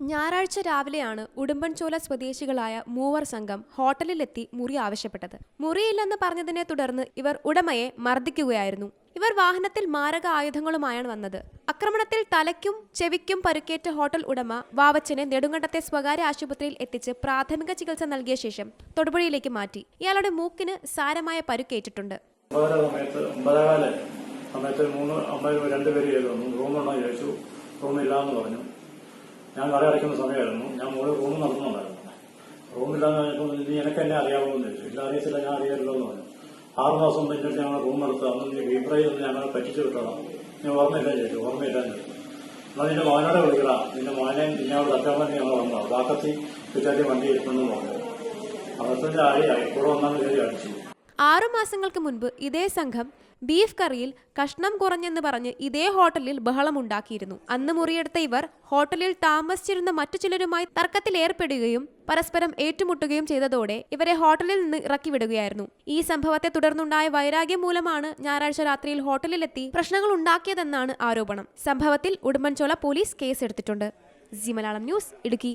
ഞായറാഴ്ച രാവിലെയാണ് ഉടുമ്പൻചോല സ്വദേശികളായ മൂവർ സംഘം ഹോട്ടലിലെത്തി മുറി ആവശ്യപ്പെട്ടത്. മുറിയില്ലെന്ന് പറഞ്ഞതിനെ തുടർന്ന് ഇവർ ഉടമയെ മർദ്ദിക്കുകയായിരുന്നു. ഇവർ വാഹനത്തിൽ മാരക ആയുധങ്ങളുമായാണ് വന്നത്. ആക്രമണത്തിൽ തലയ്ക്കും ചെവിക്കും പരുക്കേറ്റ ഹോട്ടൽ ഉടമ വാവച്ചനെ നെടുങ്കണ്ടത്തെ സ്വകാര്യ ആശുപത്രിയിൽ എത്തിച്ച് പ്രാഥമിക ചികിത്സ നൽകിയ ശേഷം തൊടുപുഴയിലേക്ക് മാറ്റി. ഇയാളുടെ മൂക്കിന് സാരമായ പരുക്കേറ്റിട്ടുണ്ട്. സമയത്ത് മൂന്ന് അമ്മയും രണ്ടുപേരും റൂമുണ്ടോ ചോദിച്ചു റൂമില്ലാന്ന് പറഞ്ഞു. ഞാൻ കട അടയ്ക്കുന്ന സമയമായിരുന്നു. ഞാൻ മുകളിൽ റൂം നടന്നുണ്ടായിരുന്നു റൂമില്ലാന്ന് പറഞ്ഞപ്പോൾ നീ എനിക്ക് എന്നെ അറിയാവുന്നു ചോദിച്ചു ഇല്ല അറിയത്തില്ല ഞാൻ അറിയാമല്ലോ എന്ന് പറഞ്ഞു. ആറ് മാസം മുമ്പ് ഞങ്ങൾ റൂം എടുത്ത് അന്ന് നീ ബീബ്രയിൽ നിന്ന് ഞങ്ങളെ പറ്റിച്ചു വിട്ടോളാം നീ ഓർമ്മയില്ല ചോദിച്ചു ഓർമ്മയില്ല എന്നാൽ നിന്റെ മോനോടെ വിളിക്കടാ. നിന്റെ മോനെ അവിടെ തട്ടാൻ ഞങ്ങൾ വന്നു. വാക്കത്തി പിറ്റാറ്റി വണ്ടി ഇരിക്കുന്നു പറഞ്ഞു. അവിടുത്തെ ആയി കൂടെ വന്നാണ് കയറി അടിച്ചു ആറു മാസങ്ങൾക്ക് മുൻപ് ഇതേ സംഘം ബീഫ് കറിയിൽ കഷ്ണം കുറഞ്ഞെന്ന് പറഞ്ഞ് ഇതേ ഹോട്ടലിൽ ബഹളമുണ്ടാക്കിയിരുന്നു. അന്ന് മുറിയെടുത്ത ഇവർ ഹോട്ടലിൽ താമസിച്ചിരുന്ന മറ്റു ചിലരുമായി തർക്കത്തിലേർപ്പെടുകയും പരസ്പരം ഏറ്റുമുട്ടുകയും ചെയ്തതോടെ ഇവരെ ഹോട്ടലിൽ നിന്ന് ഇറക്കി വിടുകയായിരുന്നു ഈ സംഭവത്തെ തുടർന്നുണ്ടായ വൈരാഗ്യം മൂലമാണ് ഞായറാഴ്ച രാത്രിയിൽ ഹോട്ടലിലെത്തി പ്രശ്നങ്ങൾ ഉണ്ടാക്കിയതെന്നാണ് ആരോപണം. സംഭവത്തിൽ ഉടുമ്പൻചോല പോലീസ് കേസെടുത്തിട്ടുണ്ട്. G Malayalam news Idukki.